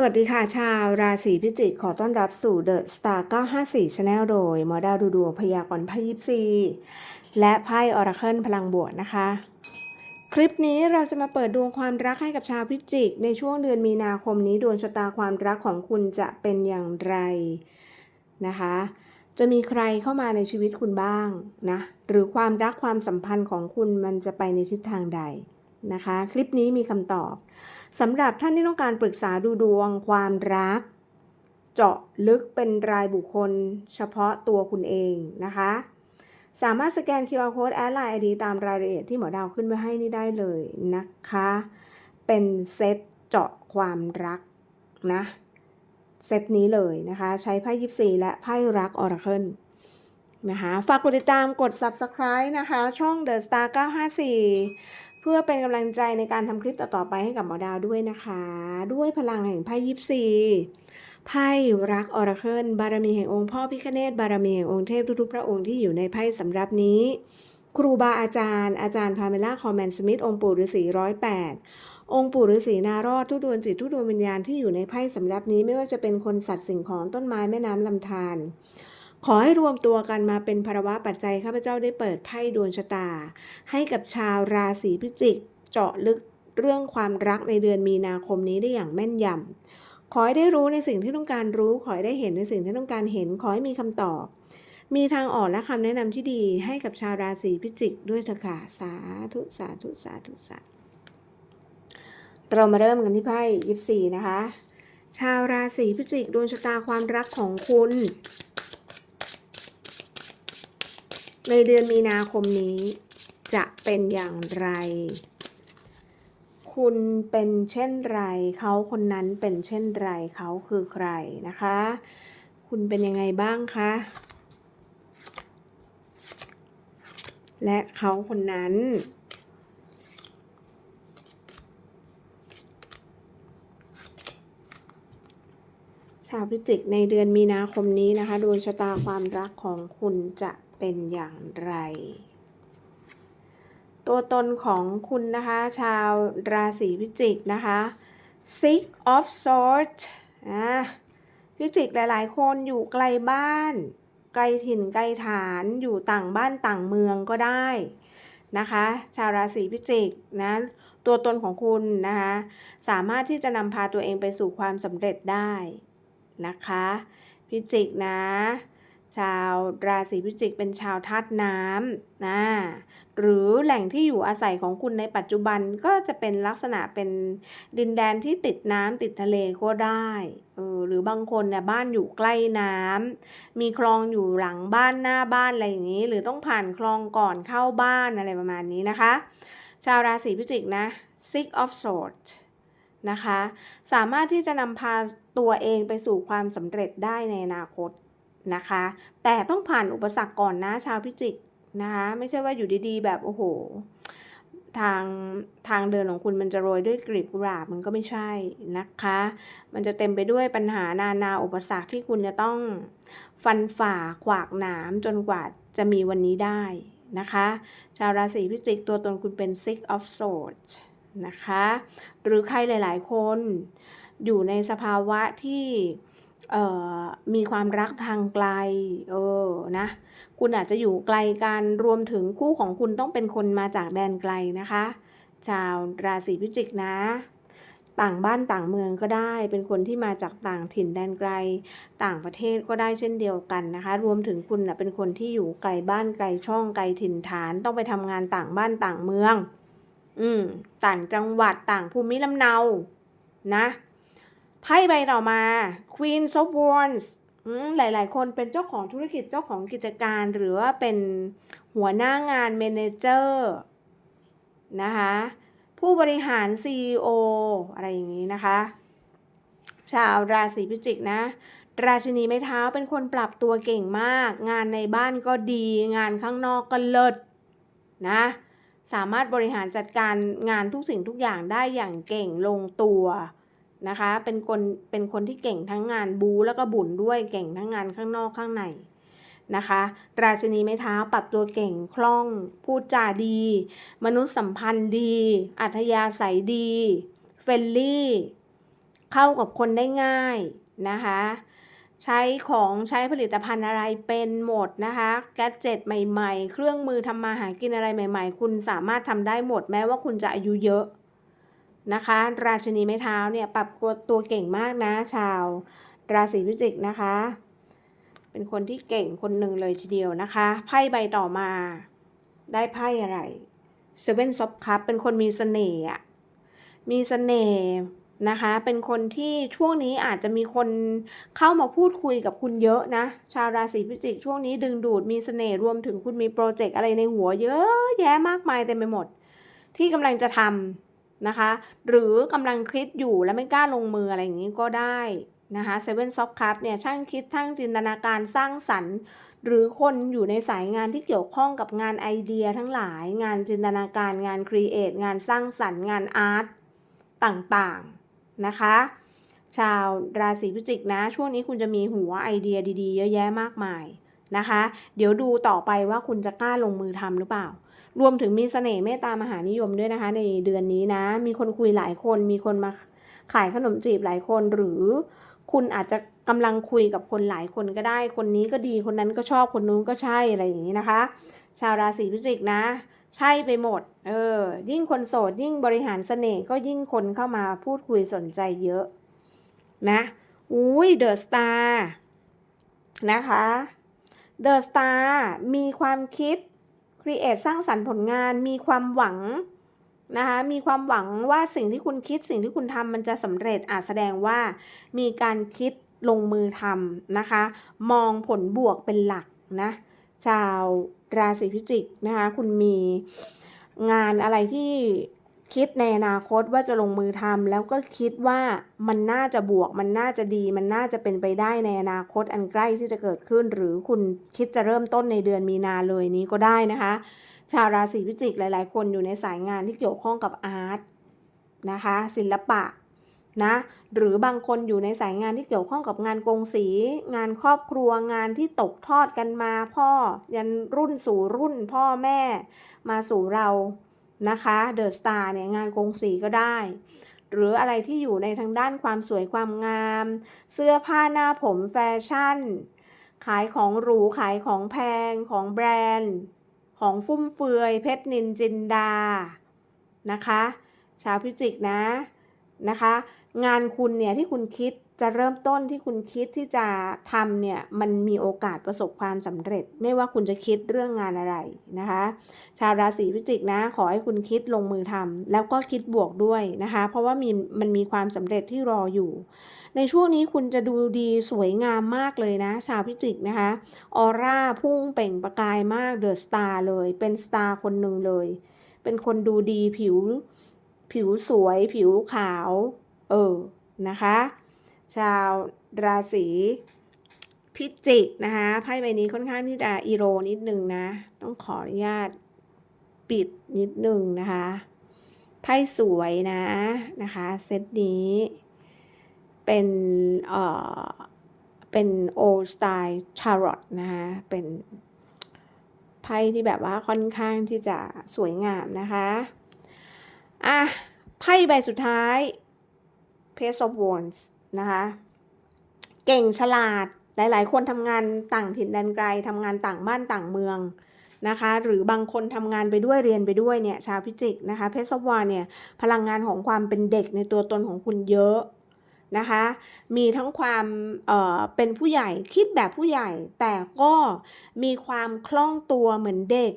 สวัสดีค่ะชาวราศีพิจิกขอต้อนรับสู่ The Star 954 Channel โดยหมอดาวดูดวงพยากรณ์ไพ่ยิปซีและไพ่ออราเคิลพลังบวกนะคะ คลิปนี้เราจะมาเปิดดวงความรักให้กับชาวพิจิก ในช่วงเดือนมีนาคมนี้ดวงชะตาความรักของคุณจะเป็นอย่างไรนะคะ จะมีใครเข้ามาในชีวิตคุณบ้างนะหรือความรักความสัมพันธ์ของคุณมันจะไปในทิศทางใดนะคะ คลิปนี้มีคำตอบ สำหรับท่านที่ต้องการปรึกษาดูดวงความรัก เจาะลึกเป็นรายบุคคลเฉพาะตัวคุณเองนะคะ สามารถสแกน QR Code แอดไลน์ ID ตามรายละเอียดที่หมอดาวขึ้นไว้ให้นี่ได้เลยนะคะ เป็นเซตเจาะความรักนะเซตนี้เลยนะคะ ใช้ไพ่ยิปซีและไพ่รักออราเคิลนะคะ ฝากกดติดตามกด Subscribe นะคะ ช่อง The Star 954 พื่อเป็นกำลังใจในการทำคลิปต่อๆไปให้กับหมอดาวด้วยนะคะ ด้วยพลังแห่งไพ่ยิปซีไพ่รักออราเคิลบารมีแห่งองค์พ่อพิคเนตบารมีแห่งองค์เทพทุกๆพระองค์ที่อยู่ในไพ่สำรับนี้ ครูบาอาจารย์ อาจารย์พาเมล่าคอมแมนสมิธองค์ปู่ฤาษีร้อยแปดองค์ปู่ฤาษีนารอดทุกดวงจิตทุกดวงวิญญาณที่อยู่ในไพ่สำรับนี้ไม่ว่าจะเป็นคนสัตว์สิ่งของต้นไม้แม่น้ำลำธาร ขอให้รวมตัวกันมาเป็นภาวะปัจจัยข้าพเจ้าได้เปิดไพ่ดวงชะตา ให้กับชาวราศีพิจิก เจาะลึกเรื่องความรักในเดือนมีนาคมนี้ได้อย่างแม่นยำขอให้ได้รู้ในสิ่งที่ต้องการรู้ ขอให้ได้เห็นในสิ่งที่ต้องการเห็น ขอให้มีคำตอบ มีทางออกและคำแนะนำที่ดีให้กับชาวราศีพิจิกด้วยเถอะค่ะสาธุสาธุสาธุสาธุเรามาเริ่มกันที่ไพ่ยิปซีนะคะ ชาวราศีพิจิกดวงชะตาความรักของคุณ ในเดือนมีนาคมนี้ จะเป็นอย่างไร คุณเป็นเช่นไร เขาคนนั้นเป็นเช่นไร เขาคือใครนะคะ คุณเป็นยังไงบ้างคะ และเขาคนนั้นชาวพิจิกในเดือนมีนาคมนี้นะคะดวงชะตาความรักของคุณจะ เป็นอย่างไร ตัวตนของคุณนะคะ ชาวราศีพิจิกนะคะ Six of Swords นะพิจิกหลาย ๆ คนอยู่ไกลบ้าน ไกลถิ่นไกลฐานอยู่ต่างบ้านต่างเมืองก็ได้นะคะ ชาวราศีพิจิกนะตัวตนของคุณนะคะสามารถที่จะนำพาตัวเองไปสู่ความสำเร็จได้นะคะ พิจิกนะ ชาวราศีพิจิกเป็นชาวธาตุน้ำนะหรือแหล่งที่อยู่อาศัยของคุณในปัจจุบันก็จะเป็นลักษณะเป็นดินแดนที่ติดน้ำติดทะเลก็ได้เออหรือบางคนเนี่ยบ้านอยู่ใกล้น้ำมีคลองอยู่หลังบ้านหน้าบ้านอะไรอย่างนี้ หรือต้องผ่านคลองก่อนเข้าบ้านอะไรประมาณนี้นะคะ ชาวราศีพิจิกนะ Six of Swords นะคะ สามารถที่จะนำพาตัวเองไปสู่ความสำเร็จได้ในอนาคต นะคะ แต่ต้องผ่านอุปสรรคก่อนนะชาวพิจิกนะคะไม่ใช่ว่าอยู่ดีๆ แบบโอ้โห ทางทางเดินของคุณมันจะโรยด้วยกลีบกุหลาบมันก็ไม่ใช่นะคะ มันจะเต็มไปด้วยปัญหานานาอุปสรรคที่คุณจะต้องฟันฝ่าขวากหนามจนกว่าจะมีวันนี้ได้นะคะ ชาวราศีพิจิกตัวตนคุณเป็น Six of Swords นะคะ หรือใครหลาย ๆ คนอยู่ในสภาวะที่ มีความรักทางไกล เออ นะ คุณอาจจะอยู่ไกลกันรวมถึงคู่ของคุณต้องเป็นคนมาจากแดนไกลนะคะ ชาวราศีพิจิกนะ ต่างบ้านต่างเมืองก็ได้ เป็นคนที่มาจากต่างถิ่นแดนไกล ต่างประเทศก็ได้เช่นเดียวกันนะคะ รวมถึงคุณนะเป็นคนที่อยู่ไกลบ้านไกลช่องไกลถิ่นฐาน ต้องไปทำงานต่างบ้านต่างเมือง อืม ต่างจังหวัดต่างภูมิลำเนา นะ ไพ่ใบต่อมา Queen of Wands หลาย ๆ คนเป็นเจ้าของธุรกิจเจ้าของกิจการหรือว่าเป็นหัวหน้างานเมนเจอร์นะคะ ผู้บริหาร CEO อะไรอย่างนี้นะคะ ชาวราศีพิจิกนะ ราชินีไม้เท้าเป็นคนปรับตัวเก่งมาก งานในบ้านก็ดี งานข้างนอกก็เลิศนะ สามารถบริหารจัดการงานทุกสิ่งทุกอย่างได้อย่างเก่งลงตัว นะคะ เป็นคนเป็นคนที่เก่งทั้งงานบูแล้วก็บุญด้วยเก่งทั้งงานข้างนอกข้างในนะคะ ราชินีไม้เท้าปรับตัวเก่งคล่อง พูดจาดี มนุษยสัมพันธ์ดี อัธยาศัยดีเฟลลี่ เข้ากับคนได้ง่ายนะคะ ใช้ของใช้ผลิตภัณฑ์อะไรเป็นหมดนะคะแกดเจ็ตใหม่ ๆ เครื่องมือทำมาหากินอะไรใหม่ ๆ คุณสามารถทำได้หมดแม้ว่าคุณจะอายุเยอะ นะคะ ราชินีไม้เท้าเนี่ยปรับตัวเก่งมากนะชาว ราศีพิจิกนะคะ เป็นคนที่เก่งคนหนึ่งเลยทีเดียวนะคะไพ่ใบต่อมาได้ไพ่อะไร Seven of Cups เป็นคนมีเสน่ห์อะมีเสน่ห์นะคะ เป็นคนที่ช่วงนี้อาจจะมีคนเข้ามาพูดคุยกับคุณเยอะนะ ชาวราศีพิจิกช่วงนี้ดึงดูดมีเสน่ห์รวมถึงคุณมีโปรเจกต์อะไรในหัวเยอะแยะมากมายเต็มไปหมด ที่กำลังจะทำ นะคะ หรือกำลังคิดอยู่และไม่กล้าลงมืออะไรอย่างนี้ก็ได้นะคะ Seven of Cups เนี่ยช่างคิดช่างจินตนาการสร้างสรรค์ หรือคนอยู่ในสายงานที่เกี่ยวข้องกับงานไอเดียทั้งหลาย งานจินตนาการงานครีเอทงานสร้างสรรค์ งานอาร์ตต่างๆนะคะ ชาวราศีพิจิกนะ ช่วงนี้คุณจะมีหัวไอเดียดีๆ เยอะแยะมากมายนะคะ เดี๋ยวดูต่อไปว่าคุณจะกล้าลงมือทำหรือเปล่า รวมถึงมีเสน่ห์เมตตามหานิยมด้วยนะคะ ในเดือนนี้นะ มีคนคุยหลายคน มีคนมาขายขนมจีบหลายคน หรือคุณอาจจะกำลังคุยกับคนหลายคนก็ได้ คนนี้ก็ดี คนนั้นก็ชอบ คนนู้นก็ใช่ อะไรอย่างนี้นะคะ ชาวราศีพิจิกนะ ใช่ไปหมด เออ ยิ่งคนโสด ยิ่งบริหารเสน่ห์ก็ยิ่งคนเข้ามาพูดคุยสนใจเยอะ นะ อุ้ยเดอะสตาร์นะคะ เดอะสตาร์มีความคิด รีเอทสร้างสรรค์ผลงานมีความหวังนะคะมีความหวังว่าสิ่งที่คุณคิดสิ่งที่คุณทำมันจะสำเร็จอาจแสดงว่ามีการคิดลงมือทำนะคะ มองผลบวกเป็นหลักนะชาวราศีพิจิกนะคะ คุณมีงานอะไรที่ คิดในอนาคตว่าจะลงมือทำแล้วก็คิดว่ามันน่าจะบวก มันน่าจะดี มันน่าจะเป็นไปได้ในอนาคตอันใกล้ที่จะเกิดขึ้น หรือคุณคิดจะเริ่มต้นในเดือนมีนาเลยนี้ก็ได้นะคะ ชาวราศีพิจิกหลาย ๆ คนอยู่ในสายงานที่เกี่ยวข้องกับอาร์ตนะคะ ศิลปะนะหรือบางคนอยู่ในสายงานที่เกี่ยวข้องกับงานกงสี งานครอบครัวงานที่ตกทอดกันมาพ่อยันรุ่นสู่รุ่นพ่อแม่มาสู่เรา นะคะเดอะสตาร์เนี่ยงานกงสีก็ได้ หรืออะไรที่อยู่ในทางด้านความสวยความงาม เสื้อผ้าหน้าผมแฟชั่น ขายของหรู ขายของแพงของแบรนด์ ของฟุ่มเฟือย เพชรนินจินดานะคะ ชาวพิจิกนะนะคะ งานคุณเนี่ยที่คุณคิด จะเริ่มต้นที่คุณคิดที่จะทำเนี่ยมันมีโอกาสประสบความสำเร็จ ไม่ว่าคุณจะคิดเรื่องงานอะไรนะคะ ชาวราศีพิจิกนะ ขอให้คุณคิดลงมือทำแล้วก็คิดบวกด้วยนะคะ เพราะว่ามีมันมีความสำเร็จที่รออยู่ ในช่วงนี้คุณจะดูดีสวยงามมากเลยนะ ชาวพิจิกนะคะออร่าพุ่งเป่งประกายมากเดอะสตาร์เลยเป็นสตาร์คนหนึ่งเลย เป็นคนดูดีผิว ผิวสวย ผิวขาว เออนะคะ ชาวราศีพิจิกนะคะไพ่ใบนี้ค่อนข้างที่จะอีโรนิดนึงนะ ต้องขออนุญาตปิดนิดนึงนะคะไพ่สวยนะนะคะเซตนี้เป็นเอ่อเป็นโอสไตล์ชาร์ลอตนะคะเป็นไพ่ที่แบบว่าค่อนข้างที่จะสวยงามนะคะอะไพ่ใบสุดท้าย Page of Wands นะคะ เก่งฉลาดหลาย ๆ คนทำงานต่างถิ่นแดนไกลทำงานต่างบ้านต่างเมืองนะคะ หรือบางคนทำงานไปด้วยเรียนไปด้วยเนี่ยชาวพิจิกนะคะเพชรวาเนี่ยพลังงานของความเป็นเด็กในตัวตนของคุณเยอะนะคะ มีทั้งความเอ่อเป็นผู้ใหญ่คิดแบบผู้ใหญ่ แต่ก็มีความคล่องตัวเหมือนเด็ก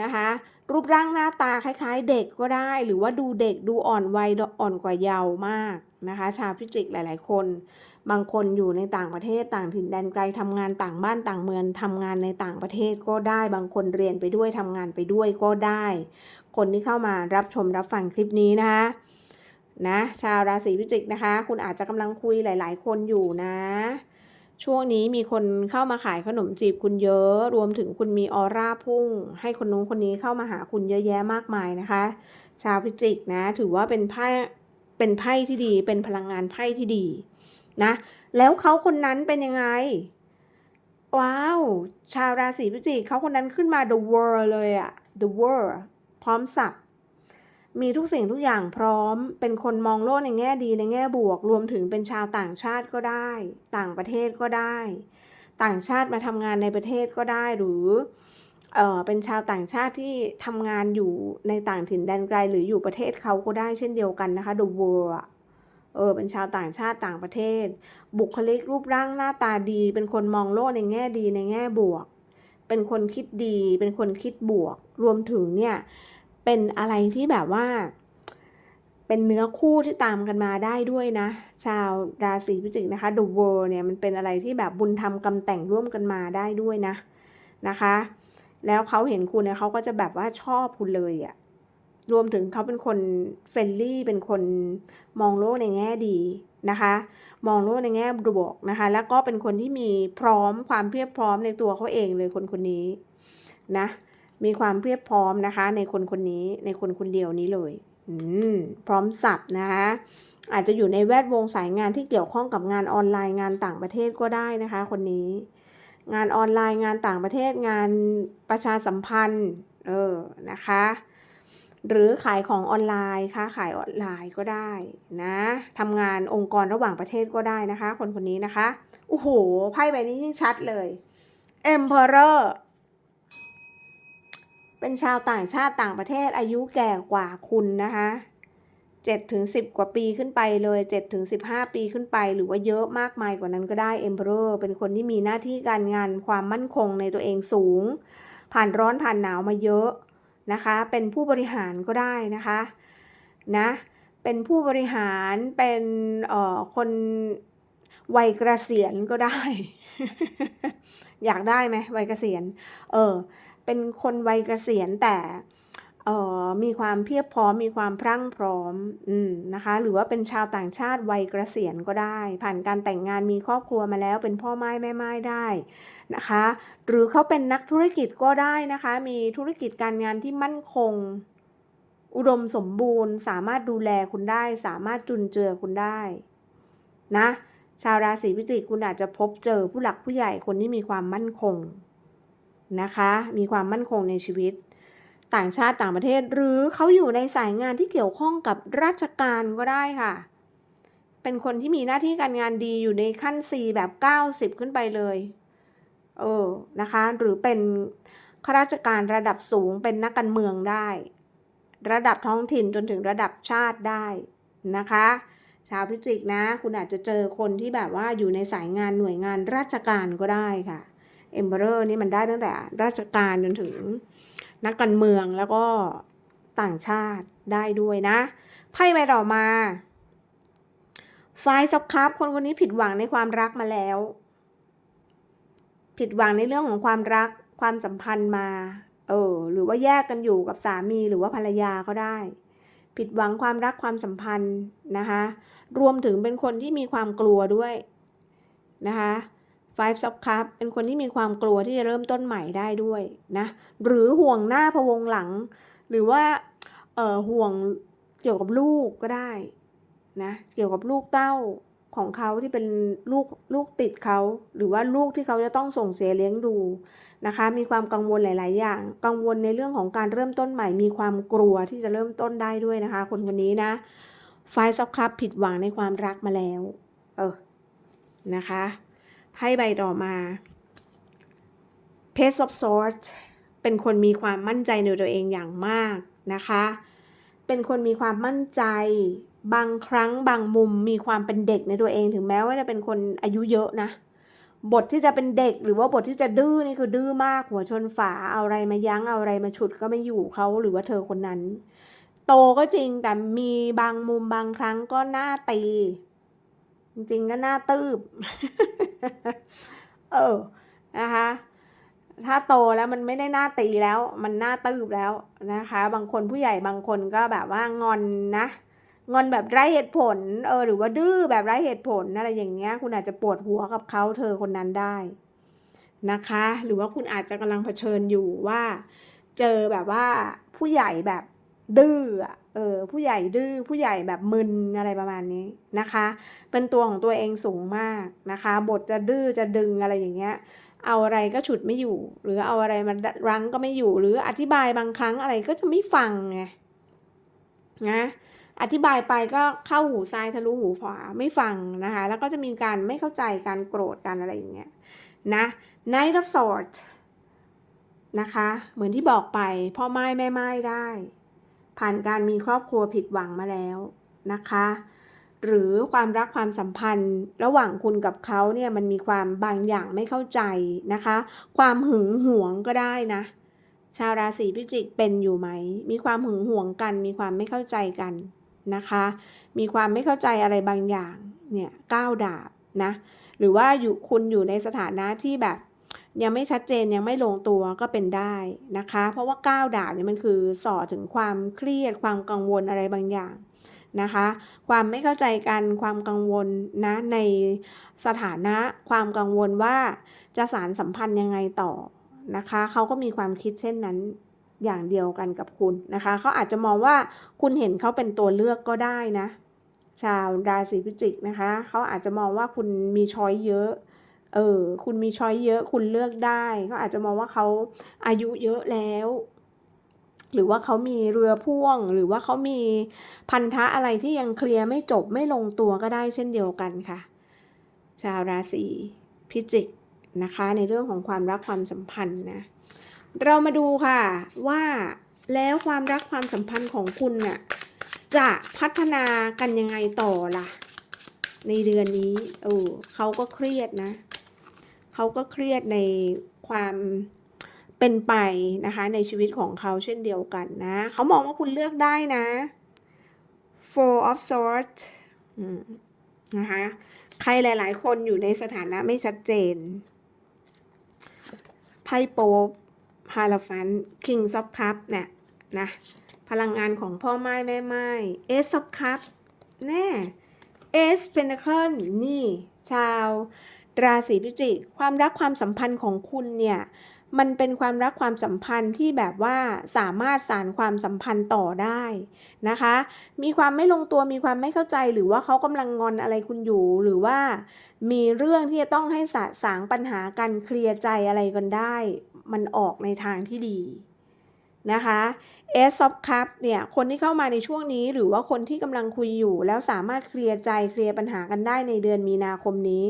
นะคะ รูปร่างหน้าตาคล้ายๆ เด็กก็ได้ หรือว่าดูเด็กดูอ่อนวัยอ่อนกว่าเยาว์มากนะคะ ชาวพิจิกหลาย ๆ คน บางคนอยู่ในต่างประเทศต่างถิ่นแดนไกลทำงานต่างบ้านต่างเมืองทำงานในต่างประเทศก็ได้ บางคนเรียนไปด้วยทำงานไปด้วยก็ได้ คนที่เข้ามารับชมรับฟังคลิปนี้นะคะนะชาวราศีพิจิกนะคะ คุณอาจจะกำลังคุยหลาย ๆ คนอยู่นะ ช่วงนี้มีคนเข้ามาขายขนมจีบคุณเยอะ รวมถึงคุณมีออร่าพุ่ง ให้คนนู้นคนนี้เข้ามาหาคุณเยอะแยะมากมายนะคะ ชาวพิจิกนะ ถือว่าเป็นไพ่เป็นไพ่ที่ดี เป็นพลังงานไพ่ที่ดีนะ แล้วเขาคนนั้นเป็นยังไง ว้าว ชาวราศีพิจิกเขาคนนั้นขึ้นมา the world เลยอะ the world พร้อมสับ มีทุกสิ่งทุกอย่างพร้อม เป็นคนมองโลกในแง่ดีในแง่บวก รวมถึงเป็นชาวต่างชาติก็ได้ ต่างประเทศก็ได้ ต่างชาติมาทำงานในประเทศก็ได้หรือเออเป็นชาวต่างชาติที่ทำงานอยู่ในต่างถิ่นแดนไกลหรืออยู่ประเทศเขาก็ได้เช่นเดียวกันนะคะ The World เออเป็นชาวต่างชาติต่างประเทศ บุคลิกรูปร่างหน้าตาดี เป็นคนมองโลกในแง่ดีในแง่บวก เป็นคนคิดดี เป็นคนคิดบวก รวมถึงเนี่ย เป็นอะไรที่แบบว่า เป็นเนื้อคู่ที่ตามกันมาได้ด้วยนะ ชาวราศีพิจิกนะคะ The World เนี่ยมันเป็นอะไรที่แบบบุญธรรมกำแต่งร่วมกันมาได้ด้วยนะนะคะ แล้วเขาเห็นคุณเนี่ยเขาก็จะแบบว่าชอบคุณเลยอะรวมถึงเขาเป็นคนเฟรนลี่เป็นคนมองโลกในแง่ดีนะคะ มองโลกในแง่บวกนะคะ แล้วก็เป็นคนที่มีพร้อมความเพียบพร้อมในตัวเขาเองเลยคนคนนี้นะ มีความเพียบพร้อมนะคะ ในคนคนนี้ในคนคนเดียวนี้เลยพร้อมสับนะคะอาจจะอยู่ในแวดวงสายงานที่เกี่ยวข้องกับงานออนไลน์งานต่างประเทศก็ได้นะคะ คนนี้ งานออนไลน์งานต่างประเทศงานประชาสัมพันธ์เออนะคะ หรือขายของออนไลน์ค้าขายออนไลน์ก็ได้นะทำงานองค์กรระหว่างประเทศก็ได้นะคะ คนคนนี้นะคะโอ้โหไพ่ใบนี้ยิ่งชัดเลย Emperor เป็นชาวต่างชาติต่างประเทศอายุแก่กว่าคุณนะคะ7ถึง10กว่าปีขึ้นไปเลย7ถึง15ปีขึ้นไป หรือว่าเยอะมากมายกว่านั้นก็ได้ Emperor เป็นคนที่มีหน้าที่การงานความมั่นคงในตัวเองสูง ผ่านร้อนผ่านหนาวมาเยอะนะคะ เป็นผู้บริหารก็ได้นะคะนะเป็นผู้บริหารเป็นเอ่อคนวัยเกษียณก็ได้ อยากได้ไหมวัยเกษียณ เออ เป็นคนวัยเกษียณแต่เอ่อมีความเพียบพร้อมมีความพรั่งพร้อมอืมนะคะ หรือว่าเป็นชาวต่างชาติวัยเกษียณก็ได้ ผ่านการแต่งงานมีครอบครัวมาแล้วเป็นพ่อไม้แม่ไม้ได้นะคะ หรือเขาเป็นนักธุรกิจก็ได้นะคะ มีธุรกิจการงานที่มั่นคง อุดมสมบูรณ์ สามารถดูแลคุณได้ สามารถจุนเจือคุณได้นะชาวราศีพิจิกคุณอาจจะพบเจอผู้หลักผู้ใหญ่คนที่มีความมั่นคง นะคะ มีความมั่นคงในชีวิต ต่างชาติต่างประเทศ หรือเขาอยู่ในสายงานที่เกี่ยวข้องกับราชการก็ได้ค่ะ เป็นคนที่มีหน้าที่การงานดีอยู่ในขั้น 4 แบบ 90 ขึ้นไปเลย เออ นะคะ หรือเป็นข้าราชการระดับสูงเป็นนักการเมืองได้ ระดับท้องถิ่นจนถึงระดับชาติได้นะคะชาวพิจิกนะ คุณอาจจะเจอคนที่แบบว่าอยู่ในสายงานหน่วยงานราชการก็ได้ค่ะ เอมเบอร์นี่มันได้ตั้งแต่ราชการจนถึงนักการเมืองแล้วก็ต่างชาติได้ด้วยนะ ไพ่ใบต่อมาไฟซ็อกคัพคนคนนี้ผิดหวังในความรักมาแล้ว ผิดหวังในเรื่องของความรักความสัมพันธ์มา เออ หรือว่าแยกกันอยู่กับสามีหรือว่าภรรยาก็ได้ ผิดหวังความรักความสัมพันธ์นะคะ รวมถึงเป็นคนที่มีความกลัวด้วยนะคะ Five of Cups เป็นคนที่มีความกลัวที่จะเริ่มต้นใหม่ได้ด้วยนะหรือห่วงหน้าพะวงหลัง หรือว่าเอ่อห่วงเกี่ยวกับลูกก็ได้นะเกี่ยวกับลูกเต้าของเขาที่เป็นลูกลูกติดเขา หรือว่าลูกที่เขาจะต้องส่งเสียเลี้ยงดูนะคะ มีความกังวลหลาย ๆ อย่าง กังวลในเรื่องของการเริ่มต้นใหม่ มีความกลัวที่จะเริ่มต้นได้ด้วยนะคะ คนคนนี้นะ Five of Cups ผิดหวังในความรักมาแล้ว เออนะคะ ไพ่ใบต่อมา Page of Swords เป็นคนมีความมั่นใจในตัวเองอย่างมากนะคะ เป็นคนมีความมั่นใจ บางครั้งบางมุมมีความเป็นเด็กในตัวเองถึงแม้ว่าจะเป็นคนอายุเยอะนะ บทที่จะเป็นเด็กหรือว่าบทที่จะดื้อนี่คือดื้อมากหัวชนฝาเอาอะไรมายั้งเอาอะไรมาฉุดก็ไม่อยู่เขาหรือว่าเธอคนนั้น โตก็จริงแต่มีบางมุมบางครั้งก็หน่าตี จริงๆก็น่าตืบเออนะคะ ถ้าโตแล้วมันไม่ได้หน้าตีแล้ว มันหน้าตืบแล้วนะคะ บางคนผู้ใหญ่บางคนก็แบบว่างอนนะงอนแบบไร้เหตุผล เออ หรือว่าดื้อแบบไร้เหตุผลอะไรอย่างเงี้ย คุณอาจจะปวดหัวกับเขาเธอคนนั้นได้นะคะ หรือว่าคุณอาจจะกำลังเผชิญอยู่ว่า เจอแบบว่าผู้ใหญ่แบบดื้อ เออผู้ใหญ่ดื้อผู้ใหญ่แบบมึนอะไรประมาณนี้นะคะ เป็นตัวของตัวเองสูงมากนะคะ บทจะดื้อจะดึงอะไรอย่างเงี้ยเอาอะไรก็ฉุดไม่อยู่ หรือเอาอะไรมารั้งก็ไม่อยู่ หรืออธิบายบางครั้งอะไรก็จะไม่ฟังไงนะอธิบายไปก็เข้าหูซ้ายทะลุหูขวาไม่ฟังนะคะ แล้วก็จะมีการไม่เข้าใจการโกรธกันอะไรอย่างเงี้ยนะ Knight of Swords นะคะ เหมือนที่บอกไปพ่อไม้แม่ไม้ได้ ผ่านการมีครอบครัวผิดหวังมาแล้วนะคะ หรือความรักความสัมพันธ์ ระหว่างคุณกับเขาเนี่ยมันมีความบางอย่างไม่เข้าใจนะคะ ความหึงหวงก็ได้นะ ชาวราศีพิจิกเป็นอยู่ไหม มีความหึงหวงกัน มีความไม่เข้าใจกันนะคะ มีความไม่เข้าใจอะไรบางอย่างเนี่ยก้าวดาบนะ หรือว่าอยู่คุณอยู่ในสถานะที่แบบ ยังไม่ชัดเจนยังไม่ลงตัวก็เป็นได้นะคะ เพราะว่าก้าวดาบเนี่ยมันคือส่อถึงความเครียดความกังวลอะไรบางอย่างนะคะ ความไม่เข้าใจกันความกังวลนะในสถานะความกังวลว่าจะสารสัมพันธ์ยังไงต่อนะคะเขาก็มีความคิดเช่นนั้นอย่างเดียวกันกับคุณนะคะเขาอาจจะมองว่าคุณเห็นเขาเป็นตัวเลือกก็ได้นะ ชาวราศีพิจิกนะคะเขาอาจจะมองว่าคุณมีช้อยเยอะ เออ คุณมีช้อยเยอะ คุณเลือกได้เขาอาจจะมองว่าเขาอายุเยอะแล้ว หรือว่าเขามีเรือพ่วง หรือว่าเขามีพันธะอะไรที่ยังเคลียร์ไม่จบไม่ลงตัวก็ได้เช่นเดียวกันค่ะ ชาวราศีพิจิกนะคะ ในเรื่องของความรักความสัมพันธ์นะ เรามาดูค่ะว่าแล้วความรักความสัมพันธ์ของคุณน่ะจะพัฒนากันยังไงต่อล่ะ ในเดือนนี้โอ้เขาก็เครียดนะ เขาก็เครียดในความเป็นไปนะคะ ในชีวิตของเขาเช่นเดียวกันนะ เขามองว่าคุณเลือกได้นะ four of swords นะคะ ใครหลาย ๆ คนอยู่ในสถานะไม่ชัดเจน ไพ่โป๊ปฮาลฟัน Kings of Cup เนี่ยนะ พลังงานของพ่อไม้แม่ไม้ Ace of Cup แน่ Ace Pentacle นี่ ชาว ราศีพิจิก ความรักความสัมพันธ์ของคุณเนี่ยมันเป็นความรักความสัมพันธ์ที่แบบว่าสามารถสารความสัมพันธ์ต่อได้นะคะ มีความไม่ลงตัวมีความไม่เข้าใจหรือว่าเขากำลังงอนอะไรคุณอยู่หรือว่ามีเรื่องที่จะต้องให้สะสางปัญหากันเคลียร์ใจอะไรกันได้ มันออกในทางที่ดี นะคะ a c e of Cup เนี่ยคนที่เข้ามาในช่วงนี้หรือว่าคนที่กำลังคุยอยู่ แล้วสามารถเคลียร์ใจเคลียร์ปัญหากันได้ในเดือนมีนาคมนี้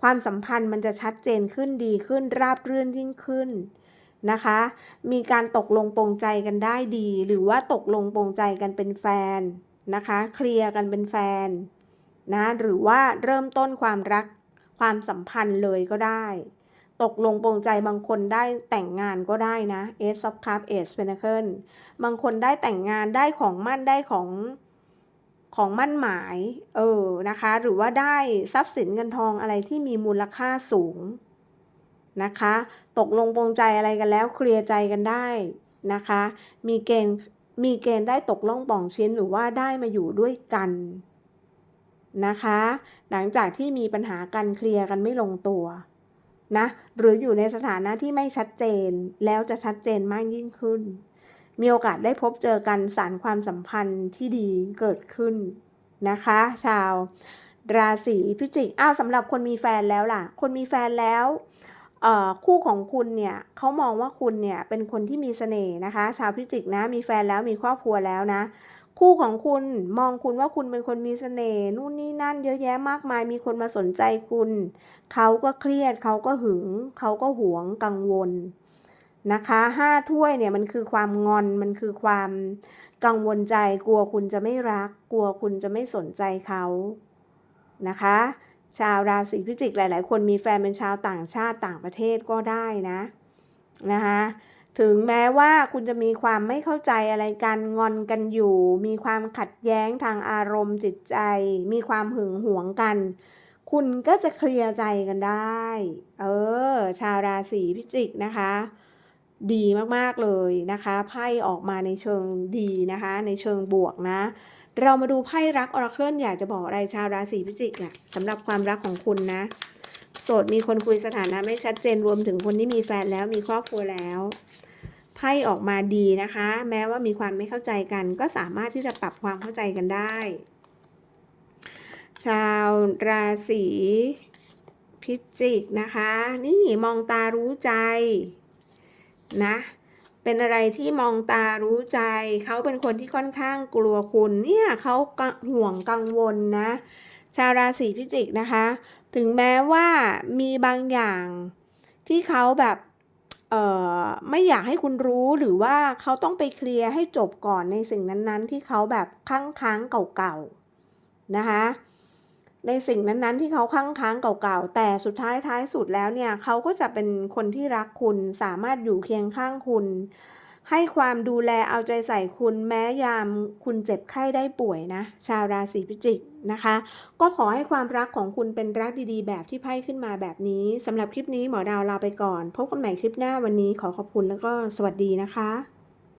ความสัมพันธ์มันจะชัดเจนขึ้นดีขึ้น ราบรื่นยิ่งขึ้นนะคะ มีการตกลงปรงใจกันได้ดี หรือว่าตกลงปรงใจกันเป็นแฟนนะคะ เคลียร์กันเป็นแฟนนะหรือว่าเริ่มต้นความรักความสัมพันธ์เลยก็ได้ ตกลงปรงใจบางคนได้แต่งงานก็ได้นะ Ace of Cup Ace Pentacle บางคนได้แต่งงานได้ของมั่นได้ของของมั่นหมาย เออนะคะ หรือว่าได้ทรัพย์สินเงินทองอะไรที่มีมูลค่าสูงนะคะ ตกลงปรงใจอะไรกันแล้วเคลียร์ใจกันได้นะคะ มีเกณฑ์มีเกณฑ์ได้ตกล่องป่องชิ้นหรือว่าได้มาอยู่ด้วยกันนะคะ หลังจากที่มีปัญหากันเคลียร์กันไม่ลงตัว นะหรืออยู่ในสถานะที่ไม่ชัดเจนแล้วจะชัดเจนมากยิ่งขึ้น มีโอกาสได้พบเจอกันสารความสัมพันธ์ที่ดีเกิดขึ้นนะคะ ชาวราศีพิจิกอ้าวสำหรับคนมีแฟนแล้วล่ะ คนมีแฟนแล้วคู่ของคุณเนี่ยเขามองว่าคุณเนี่ยเป็นคนที่มีเสน่ห์นะคะ ชาวพิจิกนะมีแฟนแล้วมีครอบครัวแล้วนะ คู่ของคุณมองคุณว่าคุณเป็นคนมีเสน่ห์นู่นนี่นั่น เยอะแยะมากมายมีคนมาสนใจคุณ เขาก็เครียดเขาก็หึง เขาก็หวงกังวลนะคะห้าถ้วยเนี่ยมันคือความงอนมันคือความกังวลใจ กลัวคุณจะไม่รัก กลัวคุณจะไม่สนใจเขานะคะ ชาวราศีพิจิกหลาย ๆ คนมีแฟนเป็นชาวต่างชาติต่างประเทศก็ได้นะนะคะ ถึงแม้ว่าคุณจะมีความไม่เข้าใจอะไรกันงอนกันอยู่ มีความขัดแย้งทางอารมณ์จิตใจ มีความหึงหวงกัน คุณก็จะเคลียร์ใจกันได้ เออ ชาวราศีพิจิกนะคะ ดีมากๆเลยนะคะไพ่ออกมาในเชิงดีนะคะ ในเชิงบวกนะ เรามาดูไพ่รักออร์เคิลอยากจะบอกอะไรชาวราศีพิจิกอะสำหรับความรักของคุณนะ โสดมีคนคุยสถานะไม่ชัดเจนรวมถึงคนที่มีแฟนแล้วมีครอบครัวแล้วไพ่ออกมาดีนะคะ แม้ว่ามีความไม่เข้าใจกัน ก็สามารถที่จะปรับความเข้าใจกันได้ ชาวราศีพิจิกนะคะ นี่มองตารู้ใจนะเป็นอะไรที่มองตารู้ใจ เขาเป็นคนที่ค่อนข้างกลัวคุณเนี่ยเขาห่วงกังวลนะ ชาวราศีพิจิกนะคะ ถึงแม้ว่ามีบางอย่างที่เขาแบบเอ่อไม่อยากให้คุณรู้หรือว่าเขาต้องไปเคลียร์ให้จบก่อนในสิ่งนั้นๆ ที่เขาแบบค้างค้างเก่าๆนะคะในสิ่งนั้นๆ ที่เขาค้างค้างเก่าๆแต่สุดท้ายท้ายสุดแล้วเนี่ยเขาก็จะเป็นคนที่รักคุณสามารถอยู่เคียงข้างคุณ ให้ความดูแลเอาใจใส่คุณแม้ยามคุณเจ็บไข้ได้ป่วยนะ ชาวราศีพิจิกนะคะ ก็ขอให้ความรักของคุณเป็นรักดีๆ แบบที่ไพ่ขึ้นมาแบบนี้สำหรับคลิปนี้หมอดาวลาไปก่อน พบกันใหม่คลิปหน้าวันนี้ขอขอบคุณแล้วก็สวัสดีนะคะ